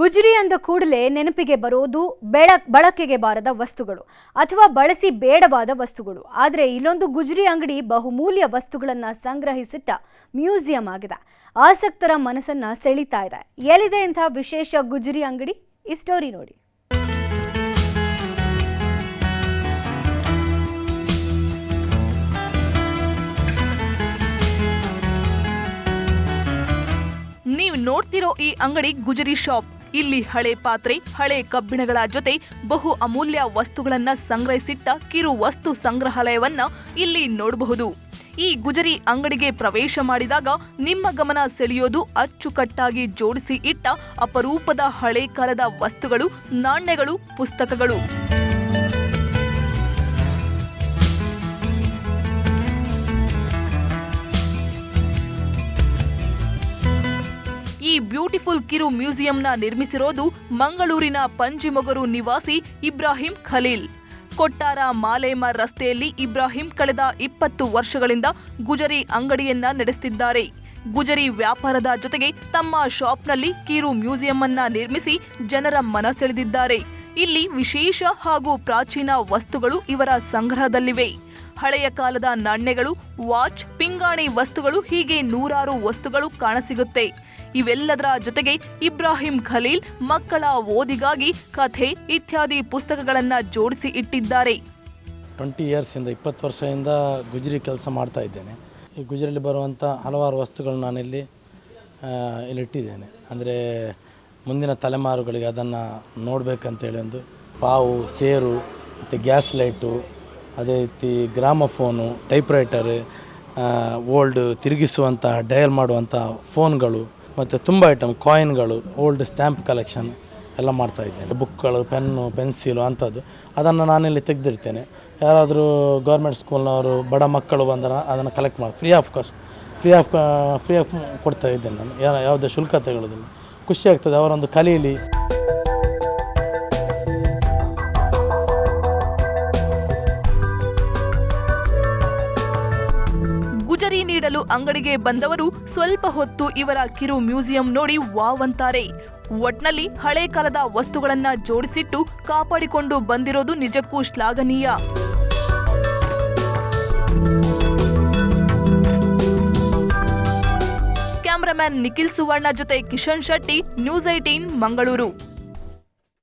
ಗುಜರಿ ಅಂದ ಕೂಡಲೇ ನೆನಪಿಗೆ ಬರೋದು ಬೆಳ, ಬಳಕೆಗೆ ಬಾರದ ವಸ್ತುಗಳು ಅಥವಾ ಬಳಸಿ ಬೇಡವಾದ ವಸ್ತುಗಳು. ಆದರೆ ಇಲ್ಲೊಂದು ಗುಜರಿ ಅಂಗಡಿ ಬಹುಮೂಲ್ಯ ವಸ್ತುಗಳನ್ನು ಸಂಗ್ರಹಿಸಿಟ್ಟ ಮ್ಯೂಸಿಯಂ ಆಗಿದೆ. ಆಸಕ್ತರ ಮನಸ್ಸನ್ನ ಸೆಳೀತಾ ಇದೆ. ಎಲ್ಲಿದೆ ಇಂಥ ವಿಶೇಷ ಗುಜರಿ ಅಂಗಡಿ? ಈ ಸ್ಟೋರಿ ನೋಡಿ. ನೀವು ನೋಡ್ತಿರೋ ಈ ಅಂಗಡಿ ಗುಜರಿ ಶಾಪ್ ಇಲ್ಲಿ ಹಳೆ ಪಾತ್ರೆ, ಹಳೆ ಕಬ್ಬಿಣಗಳ ಜೊತೆ ಬಹು ಅಮೂಲ್ಯ ವಸ್ತುಗಳನ್ನ ಸಂಗ್ರಹಿಸಿಟ್ಟ ಕಿರು ವಸ್ತು ಸಂಗ್ರಹಾಲಯವನ್ನ ಇಲ್ಲಿ ನೋಡಬಹುದು. ಈ ಗುಜರಿ ಅಂಗಡಿಗೆ ಪ್ರವೇಶ ಮಾಡಿದಾಗ ನಿಮ್ಮ ಗಮನ ಸೆಳೆಯೋದು ಅಚ್ಚುಕಟ್ಟಾಗಿ ಜೋಡಿಸಿ ಇಟ್ಟ ಅಪರೂಪದ ಹಳೆ ಕಾಲದ ವಸ್ತುಗಳು, ನಾಣ್ಯಗಳು, ಪುಸ್ತಕಗಳು. ಈ ಬ್ಯೂಟಿಫುಲ್ ಕಿರು ಮ್ಯೂಸಿಯಂನ ನಿರ್ಮಿಸಿರೋದು ಮಂಗಳೂರಿನ ಪಂಜಿಮೊಗರು ನಿವಾಸಿ ಇಬ್ರಾಹಿಂ ಖಲೀಲ್. ಕೊಟ್ಟಾರ ಮಾಲೇಮ ರಸ್ತೆಯಲ್ಲಿ ಇಬ್ರಾಹಿಂ ಕಳೆದ ಇಪ್ಪತ್ತು ವರ್ಷಗಳಿಂದ ಗುಜರಿ ಅಂಗಡಿಯನ್ನ ನಡೆಸುತ್ತಿದ್ದಾರೆ ಗುಜರಿ ವ್ಯಾಪಾರದ ಜೊತೆಗೆ ತಮ್ಮ ಶಾಪ್ನಲ್ಲಿ ಕಿರು ಮ್ಯೂಸಿಯಂ ಅನ್ನ ನಿರ್ಮಿಸಿ ಜನರ ಮನ ಸೆಳೆದಿದ್ದಾರೆ ಇಲ್ಲಿ ವಿಶೇಷ ಹಾಗೂ ಪ್ರಾಚೀನ ವಸ್ತುಗಳು ಇವರ ಸಂಗ್ರಹದಲ್ಲಿವೆ. ಹಳೆಯ ಕಾಲದ ನಾಣ್ಯಗಳು, ವಾಚ್, ಪಿಂಗಾಣಿ ವಸ್ತುಗಳು, ಹೀಗೆ ನೂರಾರು ವಸ್ತುಗಳು ಕಾಣಸಿಗುತ್ತೆ. ಇವೆಲ್ಲದರ ಜೊತೆಗೆ ಇಬ್ರಾಹಿಂ ಖಲೀಲ್ ಮಕ್ಕಳ ಓದಿಗಾಗಿ ಕಥೆ, ಇತ್ಯಾದಿ ಪುಸ್ತಕಗಳನ್ನು ಜೋಡಿಸಿ ಇಟ್ಟಿದ್ದಾರೆ. ಟ್ವೆಂಟಿ ಇಯರ್ಸಿಂದ ಇಪ್ಪತ್ತು ವರ್ಷದಿಂದ ಗುಜರಿ ಕೆಲಸ ಮಾಡ್ತಾ ಇದ್ದೇನೆ. ಈ ಗುಜರಿಯಲ್ಲಿ ಬರುವಂಥ ಹಲವಾರು ವಸ್ತುಗಳು ನಾನಿಲ್ಲಿ ಇಲ್ಲಿಟ್ಟಿದ್ದೇನೆ ಅಂದರೆ ಮುಂದಿನ ತಲೆಮಾರುಗಳಿಗೆ ಅದನ್ನು ನೋಡಬೇಕಂತೇಳಿ ಒಂದು ಪಾವು, ಸೇರು, ಮತ್ತು ಗ್ಯಾಸ್ ಲೈಟು ಅದೇ ರೀತಿ ಗ್ರಾಮಫೋನು, ಟೈಪ್ರೈಟರ್ ಓಲ್ಡ್ ತಿರುಗಿಸುವಂಥ, ಡಯಲ್ ಮಾಡುವಂಥ ಫೋನ್ಗಳು ಮತ್ತು ತುಂಬ ಐಟಮ್ ಕಾಯಿನ್ಗಳು, ಓಲ್ಡ್ ಸ್ಟ್ಯಾಂಪ್ ಕಲೆಕ್ಷನ್ ಎಲ್ಲ ಮಾಡ್ತಾ ಇದ್ದೇನೆ. ಬುಕ್ಗಳು, ಪೆನ್ನು, ಪೆನ್ಸಿಲು ಅಂಥದ್ದು. ಅದನ್ನು ನಾನಿಲ್ಲಿ ತೆಗೆದಿರ್ತೇನೆ ಯಾರಾದರೂ ಗೌರ್ಮೆಂಟ್ ಸ್ಕೂಲ್ನವರು, ಬಡ ಮಕ್ಕಳು ಬಂದರೆ ಅದನ್ನು ಕಲೆಕ್ಟ್ ಮಾಡಿ free of cost free of free of ಕೊಡ್ತಾ ಇದ್ದೇನೆ ನಾನು. ಯಾವುದೇ ಶುಲ್ಕ ತಗೊಳ್ಳೋದಿಲ್ಲ ಖುಷಿ ಆಗ್ತದೆ ಅವರೊಂದು ಕಲೀಲಿ. ನೀಡಲು ಅಂಗಡಿಗೆ ಬಂದವರು ಸ್ವಲ್ಪ ಹೊತ್ತು ಇವರ ಕಿರು ಮ್ಯೂಸಿಯಂ ನೋಡಿ ವಾವ್ ಅಂತಾರೆ ಒಟ್ನಲ್ಲಿ ಹಳೆ ಕಾಲದ ವಸ್ತುಗಳನ್ನ ಜೋಡಿಸಿಟ್ಟು ಕಾಪಾಡಿಕೊಂಡು ಬಂದಿರೋದು ನಿಜಕ್ಕೂ ಶ್ಲಾಘನೀಯ. ಕ್ಯಾಮರಾಮ್ಯಾನ್ ನಿಖಿಲ್ ಸುವರ್ಣ ಜೊತೆ ಕಿಶನ್ ಶೆಟ್ಟಿ, ನ್ಯೂಸ್ ಐಟೀನ್, ಮಂಗಳೂರು.